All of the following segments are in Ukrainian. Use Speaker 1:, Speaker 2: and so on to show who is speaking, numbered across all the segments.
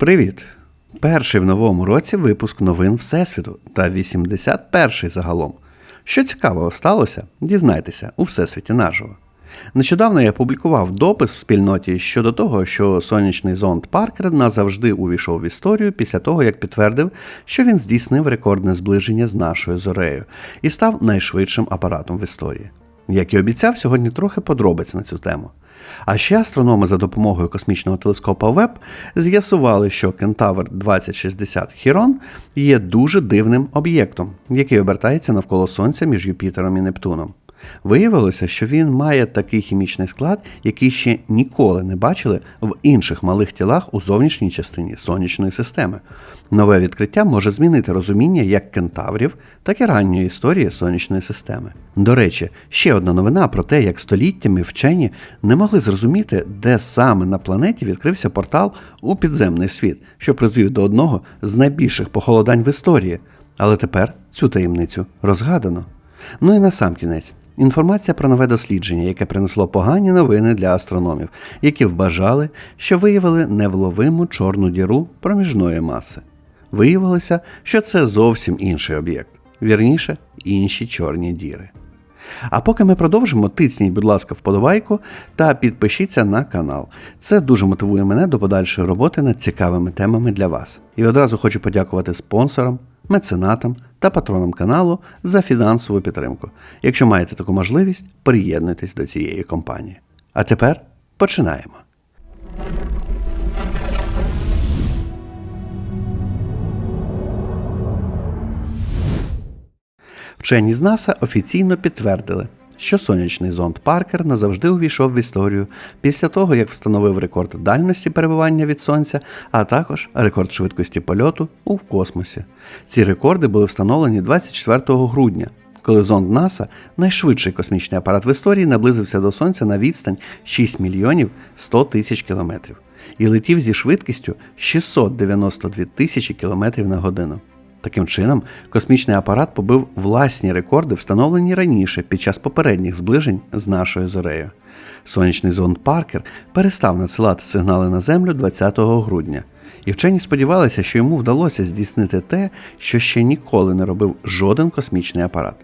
Speaker 1: Привіт! Перший в новому році випуск новин Всесвіту та 81-й загалом. Що цікавого сталося, дізнайтеся у Всесвіті наживо. Нещодавно я публікував допис в спільноті щодо того, що сонячний зонд Паркер назавжди увійшов в історію після того, як підтвердив, що він здійснив рекордне зближення з нашою зорею і став найшвидшим апаратом в історії. Як і обіцяв, сьогодні трохи подробиць на цю тему. А ще астрономи за допомогою космічного телескопа Веб з'ясували, що Кентавр 2060 Хірон є дуже дивним об'єктом, який обертається навколо Сонця між Юпітером і Нептуном. Виявилося, що він має такий хімічний склад, який ще ніколи не бачили в інших малих тілах у зовнішній частині сонячної системи. Нове відкриття може змінити розуміння як кентаврів, так і ранньої історії сонячної системи. До речі, ще одна новина про те, як століттями вчені не могли зрозуміти, де саме на планеті відкрився портал у підземний світ, що призвів до одного з найбільших похолодань в історії. Але тепер цю таємницю розгадано. Ну і на сам кінець. Інформація про нове дослідження, яке принесло погані новини для астрономів, які вбажали, що виявили невловиму чорну діру проміжної маси. Виявилося, що це зовсім інший об'єкт, вірніше, інші чорні діри. А поки ми продовжимо, тисніть, будь ласка, вподобайку та підпишіться на канал. Це дуже мотивує мене до подальшої роботи над цікавими темами для вас. І одразу хочу подякувати спонсорам, меценатам та патронам каналу за фінансову підтримку. Якщо маєте таку можливість, приєднуйтесь до цієї компанії. А тепер починаємо. Вчені з НАСА офіційно підтвердили, що сонячний зонд Паркер назавжди увійшов в історію після того, як встановив рекорд дальності перебування від сонця, а також рекорд швидкості польоту у космосі. Ці рекорди були встановлені 24 грудня. Коли зонд НАСА, найшвидший космічний апарат в історії, наблизився до Сонця на відстань 6 мільйонів 100 тисяч кілометрів і летів зі швидкістю 692 тисячі кілометрів на годину. Таким чином, космічний апарат побив власні рекорди, встановлені раніше під час попередніх зближень з нашою зорею. Сонячний зонд Паркер перестав надсилати сигнали на Землю 20 грудня, і вчені сподівалися, що йому вдалося здійснити те, що ще ніколи не робив жоден космічний апарат.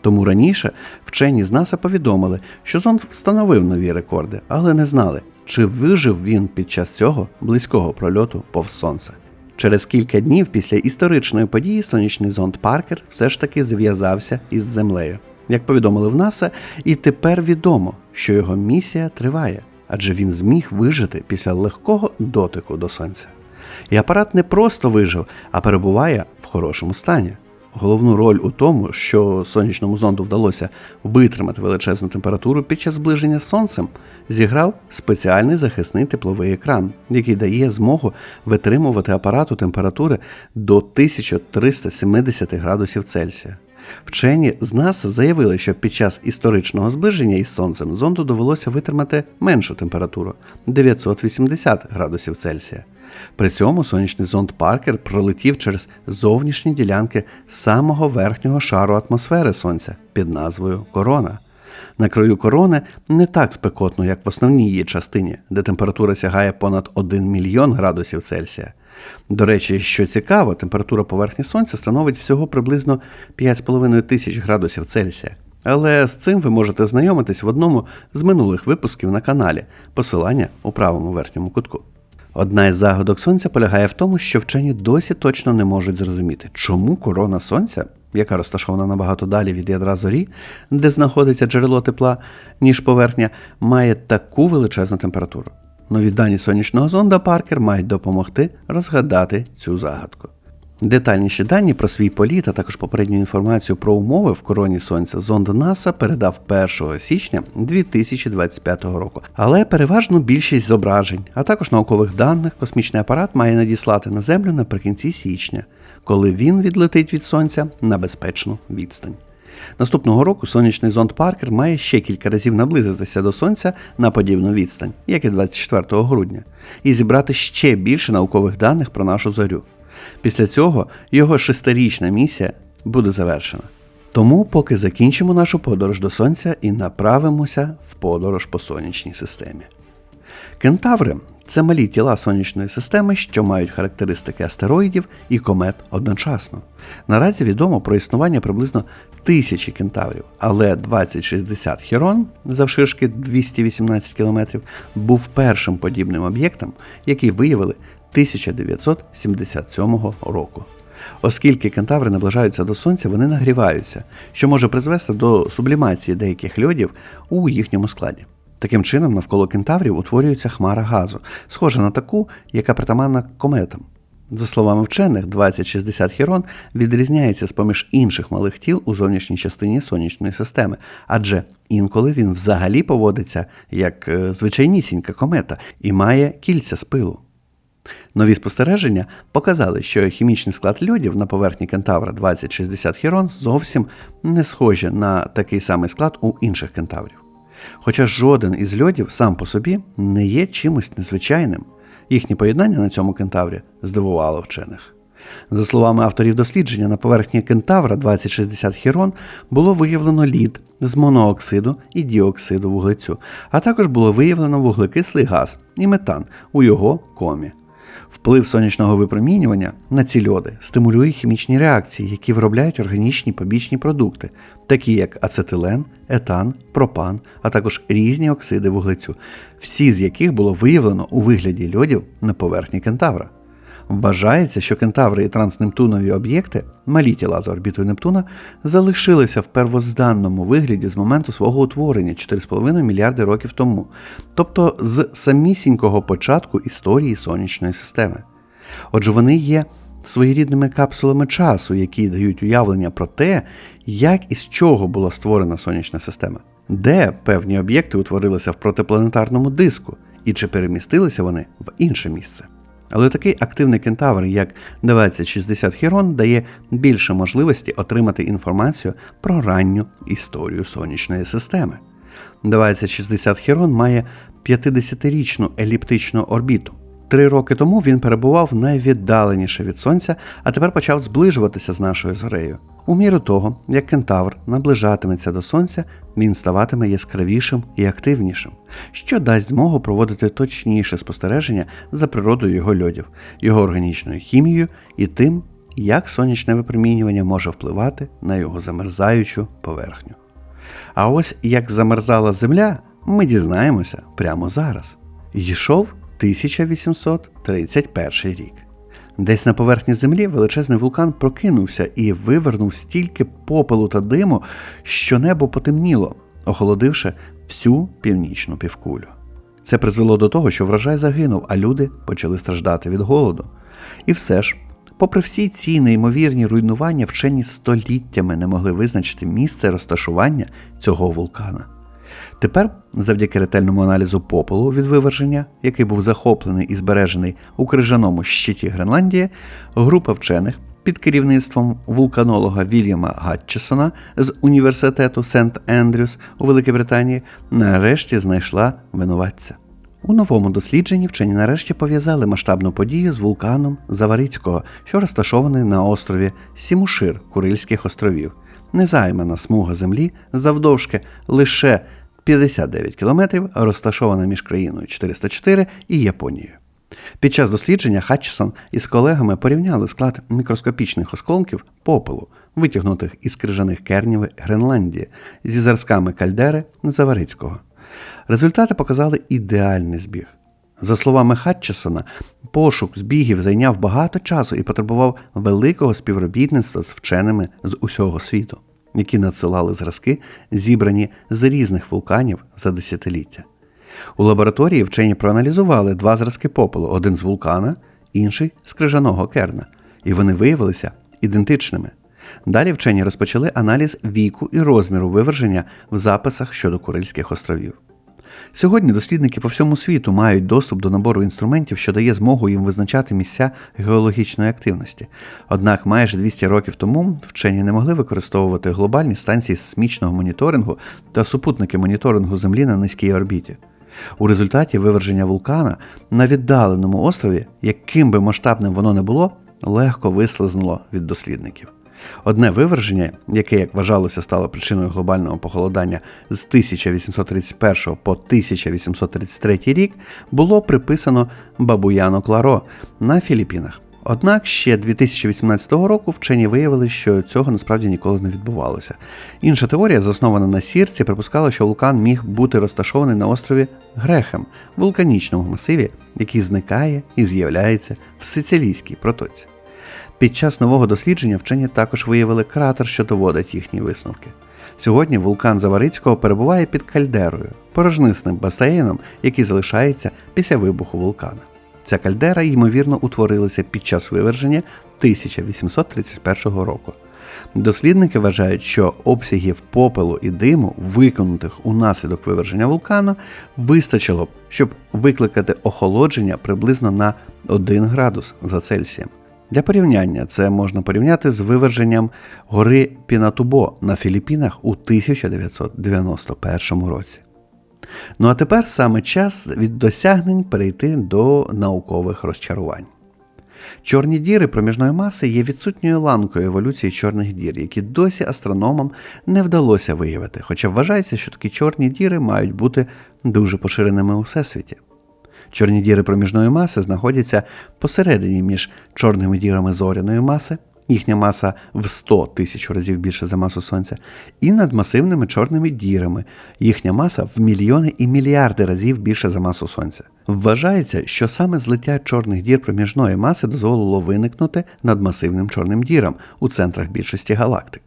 Speaker 1: Тому раніше вчені з НАСА повідомили, що зонд встановив нові рекорди, але не знали, чи вижив він під час цього близького прольоту повз сонце. Через кілька днів після історичної події сонячний зонд Паркер все ж таки зв'язався із землею. Як повідомили в НАСА, і тепер відомо, що його місія триває, адже він зміг вижити після легкого дотику до сонця. І апарат не просто вижив, а перебуває в хорошому стані. Головну роль у тому, що сонячному зонду вдалося витримати величезну температуру під час зближення з сонцем, зіграв спеціальний захисний тепловий екран, який дає змогу витримувати апарату температури до 1370 градусів Цельсія. Вчені з НАСА заявили, що під час історичного зближення із сонцем зонду довелося витримати меншу температуру 980 градусів Цельсія. При цьому сонячний зонд Паркер пролетів через зовнішні ділянки самого верхнього шару атмосфери Сонця під назвою Корона. На краю корони не так спекотно, як в основній її частині, де температура сягає понад 1 мільйон градусів Цельсія. До речі, що цікаво, температура поверхні Сонця становить всього приблизно 5,5 тисяч градусів Цельсія. Але з цим ви можете знайомитись в одному з минулих випусків на каналі, посилання у правому верхньому кутку. Одна із загадок сонця полягає в тому, що вчені досі точно не можуть зрозуміти, чому корона сонця, яка розташована набагато далі від ядра зорі, де знаходиться джерело тепла, ніж поверхня, має таку величезну температуру. Нові дані сонячного зонда Паркер мають допомогти розгадати цю загадку. Детальніші дані про свій політ, а також попередню інформацію про умови в короні сонця зонд НАСА передав 1 січня 2025 року. Але переважно більшість зображень, а також наукових даних космічний апарат має надіслати на Землю наприкінці січня, коли він відлетить від сонця на безпечну відстань. Наступного року сонячний зонд Паркер має ще кілька разів наблизитися до сонця на подібну відстань, як і 24 грудня, і зібрати ще більше наукових даних про нашу зорю. Після цього його шестирічна місія буде завершена. Тому поки закінчимо нашу подорож до Сонця і направимося в подорож по сонячній системі. Кентаври це малі тіла сонячної системи, що мають характеристики астероїдів і комет одночасно. Наразі відомо про існування приблизно тисячі кентаврів, але 2060 Хірон завширшки 218 км був першим подібним об'єктом, який виявили 1977 року. Оскільки кентаври наближаються до сонця, вони нагріваються, що може призвести до сублімації деяких льодів у їхньому складі. Таким чином, навколо кентаврів утворюється хмара газу, схожа на таку, яка притаманна кометам. За словами вчених, 2060 Хірон відрізняється з поміж інших малих тіл у зовнішній частині сонячної системи, адже інколи він взагалі поводиться як е, звичайнісінька комета і має кільця з пилу. Нові спостереження показали, що хімічний склад льодів на поверхні кентавра 2060 Хірон зовсім не схожі на такий самий склад у інших кентаврів. Хоча жоден із льодів сам по собі не є чимось незвичайним. Їхнє поєднання на цьому кентаврі здивувало вчених. За словами авторів дослідження, на поверхні кентавра 2060 Хірон було виявлено лід з монооксиду і діоксиду вуглецю, а також було виявлено вуглекислий газ і метан у його комі. Вплив сонячного випромінювання на ці льоди стимулює хімічні реакції, які виробляють органічні побічні продукти, такі як ацетилен, етан, пропан, а також різні оксиди вуглецю, всі з яких було виявлено у вигляді льодів на поверхні кентавра. Вважається, що кентаври і транснептунові об'єкти, малі тіла за орбітою Нептуна, залишилися в первозданному вигляді з моменту свого утворення 4,5 мільярди років тому, тобто з самісінького початку історії сонячної системи. Отже, вони є своєрідними капсулами часу, які дають уявлення про те, як і з чого була створена сонячна система, де певні об'єкти утворилися в протипланетарному диску, і чи перемістилися вони в інше місце. Але такий активний кентавр, як 2060 Хірон, дає більше можливості отримати інформацію про ранню історію сонячної системи. 2060 Хірон має 50-річну еліптичну орбіту. Три роки тому він перебував найвіддаленіше від сонця, а тепер почав зближуватися з нашою зорею. У міру того, як кентавр наближатиметься до сонця, він ставатиме яскравішим і активнішим, що дасть змогу проводити точніше спостереження за природою його льодів, його органічною хімією і тим, як сонячне випромінювання може впливати на його замерзаючу поверхню. А ось як замерзала земля, ми дізнаємося прямо зараз. Йшов 1831 рік. Десь на поверхні землі величезний вулкан прокинувся і вивернув стільки попелу та диму, що небо потемніло, охолодивши всю північну півкулю. Це призвело до того, що врожай загинув, а люди почали страждати від голоду. І все ж, попри всі ці неймовірні руйнування, вчені століттями не могли визначити місце розташування цього вулкана. Тепер, завдяки ретельному аналізу попелу від виверження, який був захоплений і збережений у крижаному щиті Гренландії, група вчених під керівництвом вулканолога Вільяма Гатчесона з університету Сент Ендрюс у Великій Британії нарешті знайшла винуватця. У новому дослідженні вчені нарешті пов'язали масштабну подію з вулканом Заварицького, що розташований на острові Сімушир Курильських островів. Незаймана смуга землі завдовжки лише 59 кілометрів, розташована між країною 404 і Японією. Під час дослідження Хатчесон із колегами порівняли склад мікроскопічних осколків попелу, витягнутих із крижаних кернів Гренландії, зі зразками кальдери Заварицького. Результати показали ідеальний збіг. За словами Хатчесона, пошук збігів зайняв багато часу і потребував великого співробітництва з вченими з усього світу, які надсилали зразки, зібрані з різних вулканів за десятиліття. У лабораторії вчені проаналізували два зразки попелу: один з вулкана, інший з крижаного керна, і вони виявилися ідентичними. Далі вчені розпочали аналіз віку і розміру виверження в записах щодо Курильських островів. Сьогодні дослідники по всьому світу мають доступ до набору інструментів, що дає змогу їм визначати місця геологічної активності. Однак майже 200 років тому вчені не могли використовувати глобальні станції сейсмічного моніторингу та супутники моніторингу Землі на низькій орбіті. У результаті виверження вулкана на віддаленому острові, яким би масштабним воно не було, легко вислизнуло від дослідників. Одне виверження, яке, як вважалося, стало причиною глобального похолодання з 1831 по 1833 рік, було приписано Бабуяно Кларо на Філіппінах. Однак ще 2018 року вчені виявили, що цього насправді ніколи не відбувалося. Інша теорія, заснована на сірці, припускала, що вулкан міг бути розташований на острові Грехем, вулканічному масиві, який зникає і з'являється в Сицилійській протоці. Під час нового дослідження вчені також виявили кратер, що доводить їхні висновки. Сьогодні вулкан Заварицького перебуває під кальдерою, порожнисним басейном, який залишається після вибуху вулкана. Ця кальдера, ймовірно, утворилася під час виверження 1831 року. Дослідники вважають, що обсягів попелу і диму, виконутих унаслідок виверження вулкану, вистачило б, щоб викликати охолодження приблизно на 1 градус за Цельсієм. Для порівняння це можна порівняти з виверженням гори Пінатубо на Філіппінах у 1991 році. Ну а тепер саме час від досягнень перейти до наукових розчарувань. Чорні діри проміжної маси є відсутньою ланкою еволюції чорних дір, які досі астрономам не вдалося виявити, хоча вважається, що такі чорні діри мають бути дуже поширеними у всесвіті. Чорні діри проміжної маси знаходяться посередині між чорними дірами зоряної маси, їхня маса в 100 тисяч разів більше за масу Сонця, і над масивними чорними дірами, їхня маса в мільйони і мільярди разів більше за масу Сонця. Вважається, що саме злиття чорних дір проміжної маси дозволило виникнути над масивним чорним дірам у центрах більшості галактик.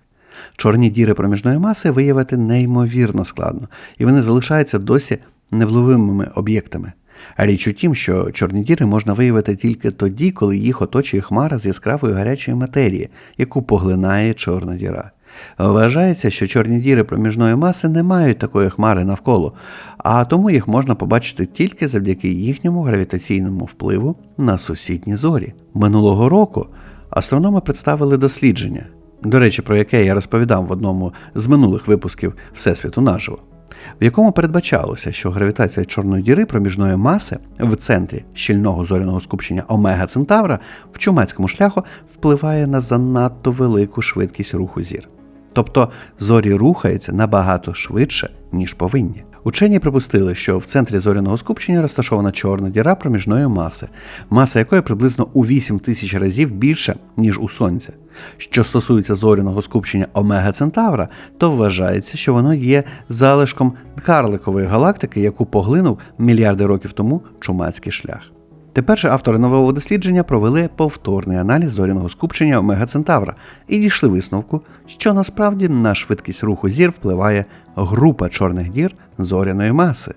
Speaker 1: Чорні діри проміжної маси виявити неймовірно складно, і вони залишаються досі невловимими об'єктами. Річ у тім, що чорні діри можна виявити тільки тоді, коли їх оточує хмара з яскравої гарячої матерії, яку поглинає чорна діра. Вважається, що чорні діри проміжної маси не мають такої хмари навколо, а тому їх можна побачити тільки завдяки їхньому гравітаційному впливу на сусідні зорі. Минулого року астрономи представили дослідження, до речі, про яке я розповідав в одному з минулих випусків Всесвіту наживо в якому передбачалося, що гравітація чорної діри проміжної маси в центрі щільного зоряного скупчення Омега Центавра в чумацькому шляху впливає на занадто велику швидкість руху зір. Тобто зорі рухаються набагато швидше, ніж повинні. Учені припустили, що в центрі зоряного скупчення розташована чорна діра проміжної маси, маса якої приблизно у 8 тисяч разів більша, ніж у Сонця. Що стосується зоряного скупчення Омега Центавра, то вважається, що воно є залишком карликової галактики, яку поглинув мільярди років тому чумацький шлях. Тепер же автори нового дослідження провели повторний аналіз зоряного скупчення Омега Центавра і дійшли висновку, що насправді на швидкість руху зір впливає група чорних дір зоряної маси.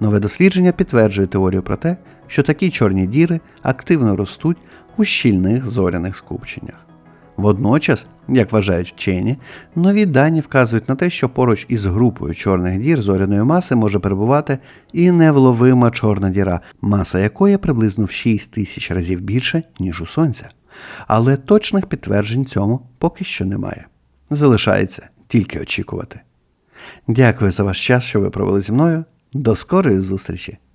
Speaker 1: Нове дослідження підтверджує теорію про те, що такі чорні діри активно ростуть у щільних зоряних скупченнях. Водночас, як вважають вчені, нові дані вказують на те, що поруч із групою чорних дір зоряної маси може перебувати і невловима чорна діра, маса якої приблизно в 6 тисяч разів більше, ніж у Сонця. Але точних підтверджень цьому поки що немає. Залишається тільки очікувати. Дякую за ваш час, що ви провели зі мною. До скорої зустрічі!